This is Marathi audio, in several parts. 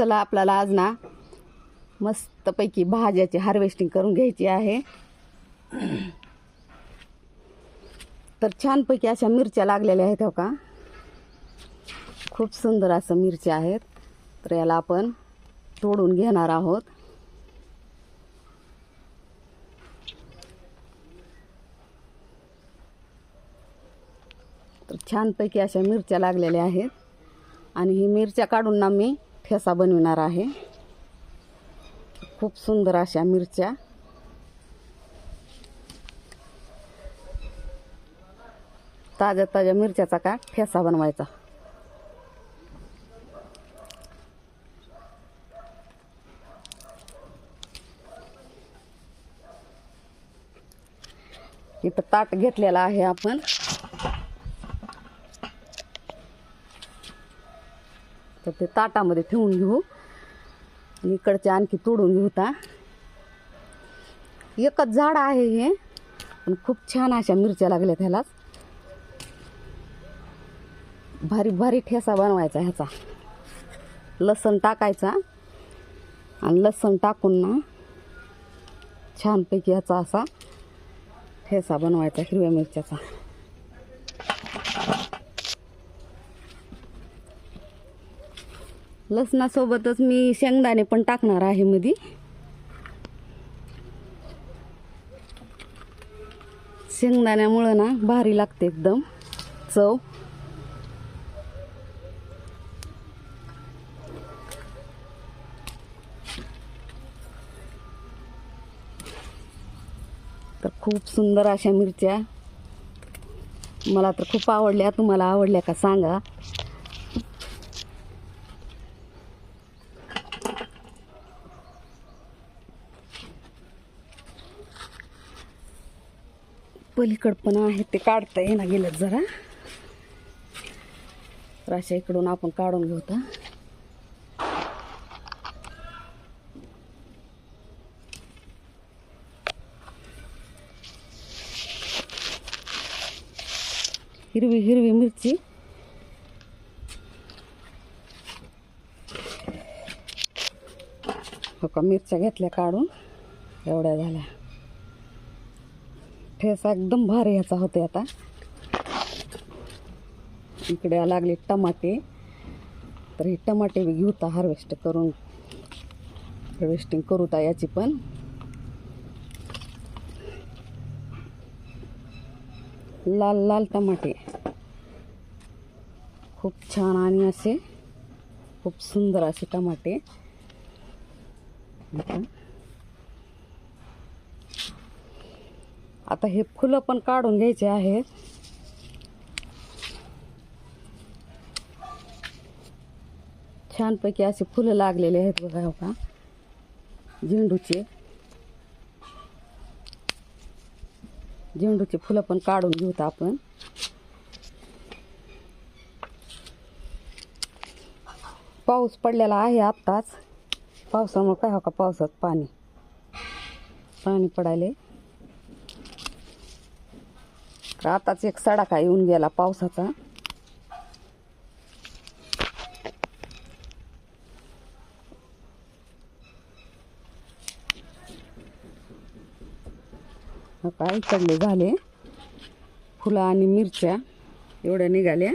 चला आपल्याला आज ना मस्तपैकी भाज्याची हार्वेस्टिंग करून घ्यायची आहे. तर छानपैकी अशा मिरच्या लागलेल्या आहेत हो का? खूप सुंदर असं मिरच्या आहेत. तर याला आपण तोडून घेणार आहोत. तर छानपैकी अशा मिरच्या लागलेल्या आहेत. आणि ही मिरच्या काढून ना मी ठेसा बनविणार आहे. खूप सुंदर अशा मिरच्या. ताज्या ताज्या मिरच्याचा का ठेसा बनवायचा. इथं ताट घेतलेला आहे आपण. तर ते ताटामध्ये ठेवून घेऊ. इकडच्या इकडचे आणखी तोडून घेऊ ता. एकच झाड आहे हे पण खूप छान अशा मिरच्या लागल्या त्यालाच. भारी भारी ठेसा बनवायचा ह्याचा. लसण टाकायचा. आणि लसण टाकून ना छानपैकी ह्याचा असा ठेसा बनवायचा हिरव्या मिरच्याचा. लसणासोबतच मी शेंगदाणे पण टाकणार आहे मध्ये शेंगदाण्यामुळं ना भारी लागते एकदम. चव. तर खूप सुंदर अशा मिरच्या. मला तर खूप आवडल्या. तुम्हाला आवडल्या का सांगा. पलीकड पण आहे ते काढता येईना गेलं जरा. तर अशा इकडून आपण काढून घेऊ हिरवी हिरवी मिरची. हो का मिरच्या घेतल्या काढून. एवढ्या झाल्या. ठेसा एकदम भारी ह्याचा होते आता. इकडे लागले टमाटे. तर हे टमाटे बी घेऊ हार्वेस्ट करून. हार्वेस्टिंग करूता याची पण. लाल लाल टमाटे. खूप छान आणि असे खूप सुंदर असे टमाटे. आता हे फुलं पण काढून घ्यायचे आहेत छानपैकी असे फुलं लागलेले आहेत बघा हो का? झेंडूचे. झेंडूचे फुलं पण काढून घेऊत आपण. पाऊस पडलेला आहे आत्ताच. पावसामुळे काय हो का? पावसात पाणी. पाणी पडायला. तर आताच एक सडाका येऊन गेला पावसाचा. काय? इकडले झाले. फुलं आणि मिरच्या एवढ्या निघाल्या.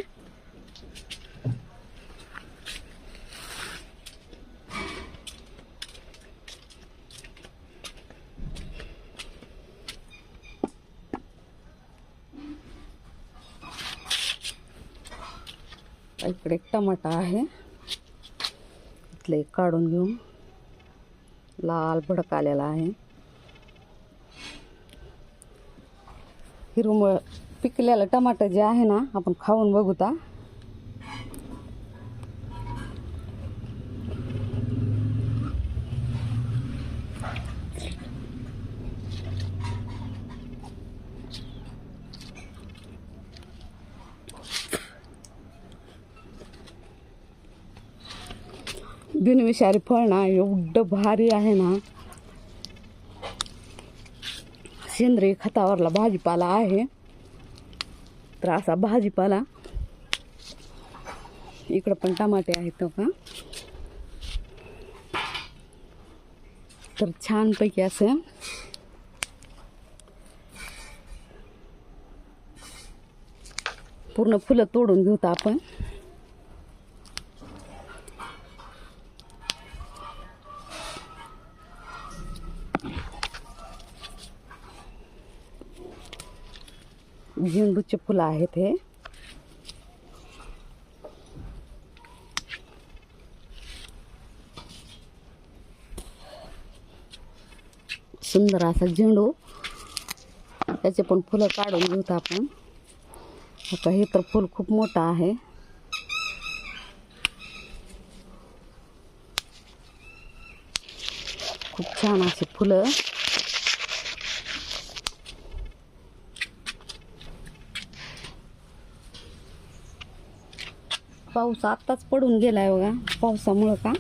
इकडे टमाटा आहे. इथले काढून घेऊ. लाल भडक आलेला आहे. हिरवळ पिकलेलं टमाटर जे आहे ना आपण खाऊन बघूता बिनविषारी फळ ना एवढं भारी आहे ना. सेंद्रिय खतावरला भाजीपाला आहे. तर असा भाजीपाला. इकडं पण टमाटे आहेत हो का? तर छानपैकी असं. पूर्ण फुलं तोडून घेऊत आपण. झेंडूचे फुलं आहेत हे. सुंदर असा झेंडू. त्याचे पण फुलं काढून घेऊत आपण. आता हे तर फुल खूप मोठं आहे. खूप छान असे फुलं. पाऊस आत्ताच पडून गेलाय बघा पावसामुळं का?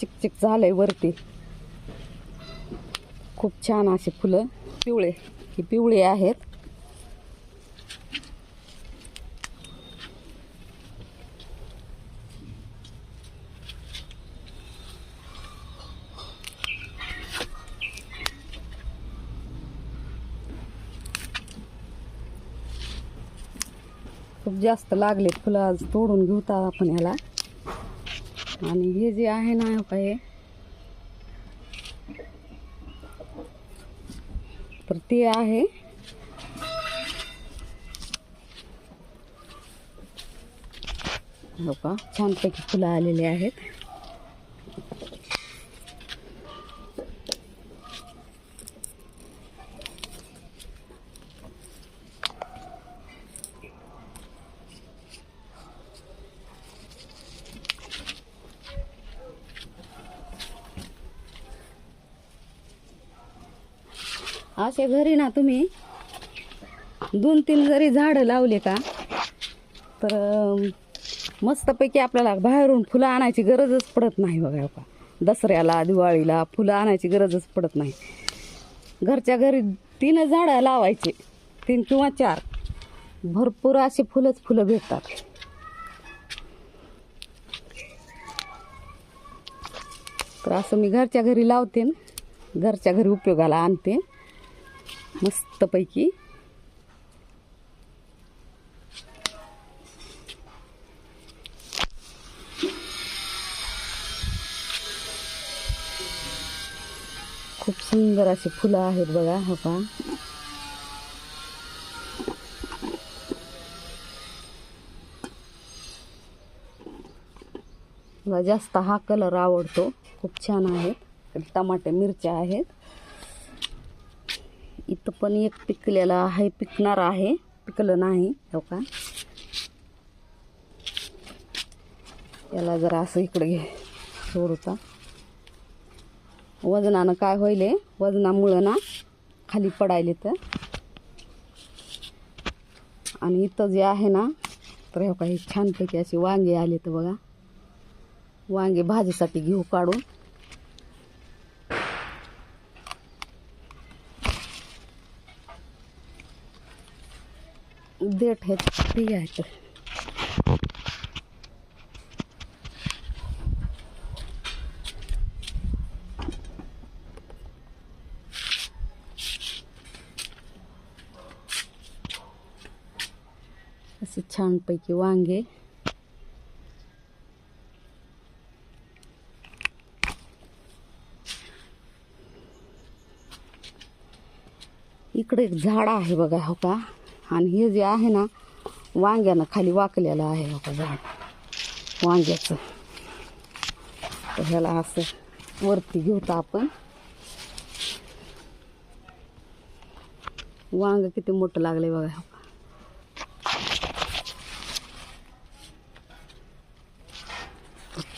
चिकचिक झालंय वरती. खूप छान असे फुलं पिवळे ही पिवळे आहेत. खूप जास्त लागलेत फुलं आज तोडून घेऊता आपण ह्याला आणि हे जे आहे ना हो हे तर ते आहे. हो का? छानपैकी फुलं आलेली आहेत. तुमच्या घरी ना तुम्ही दोन तीन जरी झाडं लावले का तर मस्तपैकी आपल्याला बाहेरून फुलं आणायची गरजच पडत नाही बघा का दसऱ्याला दिवाळीला फुलं आणायची गरजच पडत नाही. घरच्या घरी तीन झाडं लावायचे तीन किंवा चार. भरपूर अशी फुलंच फुलं भेटतात. तर असं मी घरच्या घरी लावते ना. घरच्या घरी उपयोगाला आणते. मस्तपैकी. खूप सुंदर अशी फुलं आहेत बघा हो का मला जास्त हा कलर आवडतो. खूप छान आहेत. टमाटे मिरच्या आहेत. इथं पण एक पिकलेला आहे पिकणार आहे. पिकलं नाही हो का? याला जरा असं इकडे घे सोडता वजनानं काय होईल वजनामुळं ना खाली पडायले तर. आणि इथं जे आहे ना तर हो काही छानपैकी असे वांगे आले तर बघा. वांगे भाजीसाठी घेऊ काढून. देठ आहेत. ते आहेत. असे छानपैकी वांगे. इकडे एक झाड आहे बघा हो का? आणि हे जे आहे ना वांग्यानं खाली वाकलेलं आहे हो का झाड वांग्याचं तर ह्याला असं वरती घेऊता आपण वांग किती मोठं लागलंय बघा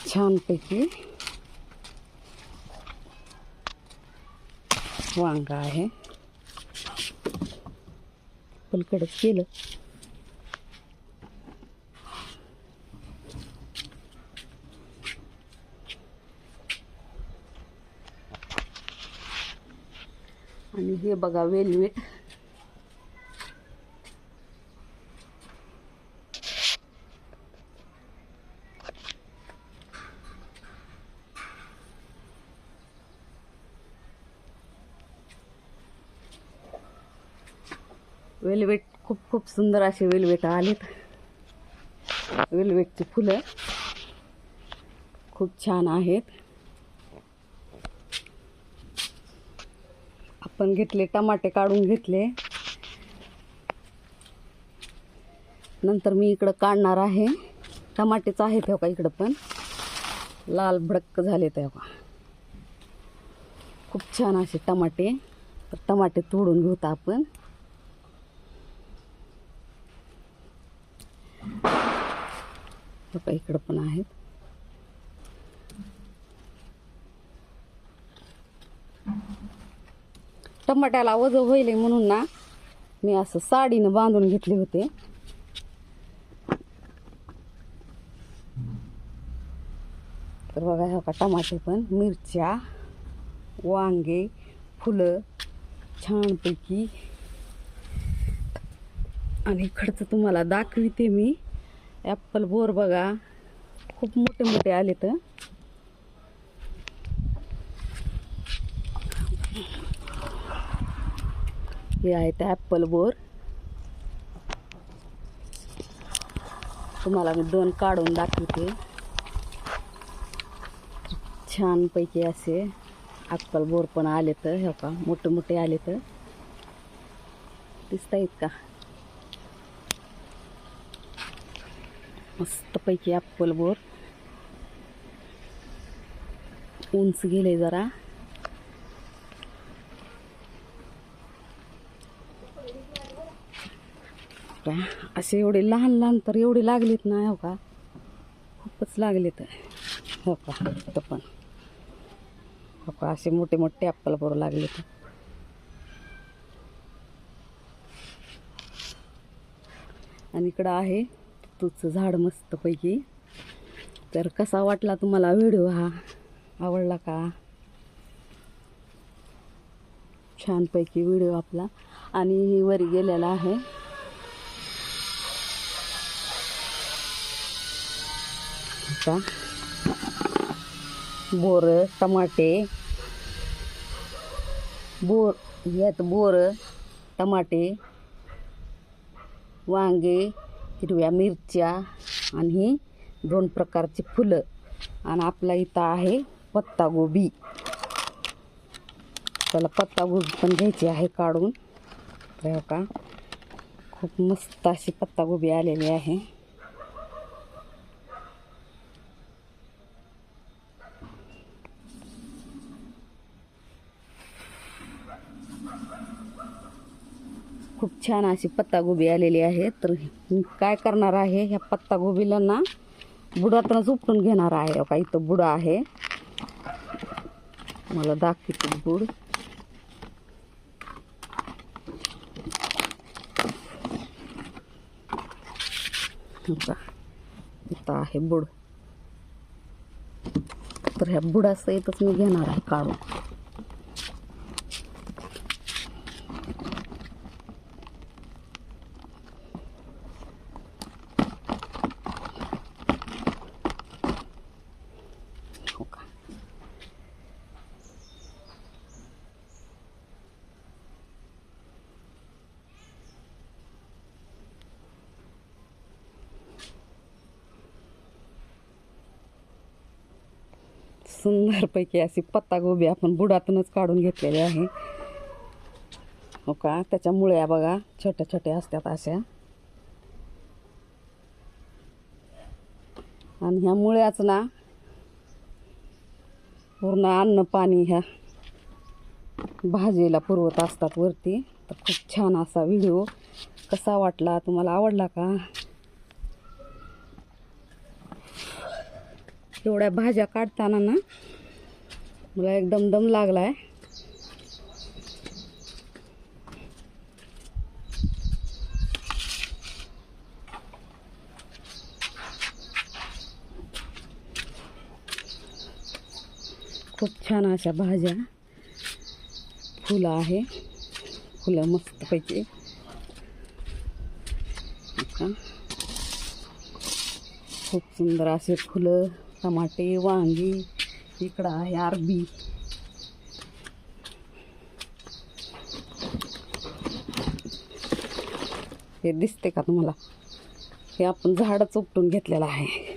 छानपैकी वांग आहे पलकडच केलं. आणि हे बघा वेलवेट वेलवेट खूप खूप सुंदर असे वेलवेट आलेत. वेलवेटची फुलं खूप छान आहेत. आपण घेतले टमाटे काढून घेतले. नंतर मी इकडं काढणार आहे. टमाटेच आहेत हो का इकडं पण? लाल भडक्क झाले ते खूप छान असे टमाटे. तर टमाटे तोडून घेऊत आपण. बघा इकडं पण आहेत. टमाट्याला वजन होईल म्हणून ना मी असं साडीनं बांधून घेतले होते. तर बघा ह्या का टमाटे पण मिरच्या वांगे फुलं छानपैकी. आणि खर्च तुम्हाला दाखविते मी. ॲप्पल बोर बघा. खूप मोठे मोठे आले तर हे आहेत ॲप्पल बोर. तुम्हाला मी दोन काढून दाखवते. छानपैकी असे ॲप्पल बोर पण आले तर हे का मोठे मोठे आले तर दिसत आहेत का? मस्तपैकी ॲप्पल बोर उंच गेले जरा. असे एवढे लहान लहान तर एवढे लागलेत ना हो का? खूपच लागलेत. हो का? तर पण. हो का? असे मोठे मोठे अप्पल बरोबर लागलेत. आणि इकडं आहे तुझं झाड मस्तपैकी. तर कसा वाटला तुम्हाला व्हिडिओ हा? आवडला का? छानपैकी व्हिडिओ आपला. आणि वरी गेलेला आहे. का बोर टमाटे. बोर यात बोर टमाटे वांगे हिरव्या मिरच्या आणि ही दोन प्रकारची फुलं. आणि आपला इथं आहे पत्तागोबी त्याला पत्तागोबी पण घ्यायची आहे काढून. तर का खूप मस्त अशी पत्तागोबी आलेली आहे. खूप छान अशी पत्तागोबी आलेली आहे. तर काय करणार आहे? ह्या पत्तागोबीला ना बुडातूनच उपटून घेणार आहे. का इथं बुडा आहे. मला दाखवते बुड. इथं आहे बुड. तर ह्या बुडासहितच मी घेणार आहे काढून हो का सुंदरपैकी अशी पत्तागोबी आपण बुडातूनच काढून घेतलेली आहे. हो का? त्याच्या मुळ्या बघा छोट्या छोट्या असतात अशा. आणि ह्या मुळ्याच ना पूर्ण अन्न पाणी ह्या भाजीला पुरवत असतात वरती. तर खूप छान असा व्हिडिओ कसा वाटला? तुम्हाला आवडला का? एवढ्या भाज्या काढताना ना मला एकदम दम लागलाय. खूप छान अशा भाज्या. फुलं आहे. फुलं मस्तपैकी का खूप सुंदर असे फुलं. टमाटे वांगी इकडं आहे अरबी. हे दिसते का तुम्हाला? हे आपण झाडच उपटून घेतलेलं आहे.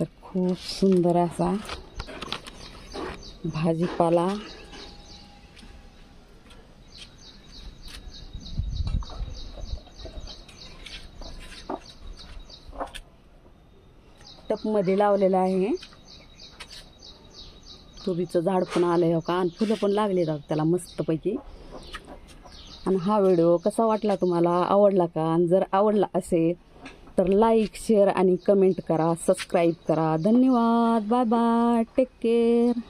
तर खूप सुंदर असा भाजीपाला मध्ये लावलेलं आहे. तुरीचं झाड पण आलं हो का? आणि फुलं पण लागले जात त्याला मस्तपैकी. आणि हा व्हिडिओ कसा वाटला तुम्हाला? आवडला का? आणि जर आवडला असेल तर लाईक शेअर आणि कमेंट करा सबस्क्राईब करा. धन्यवाद. Bye bye. Take care.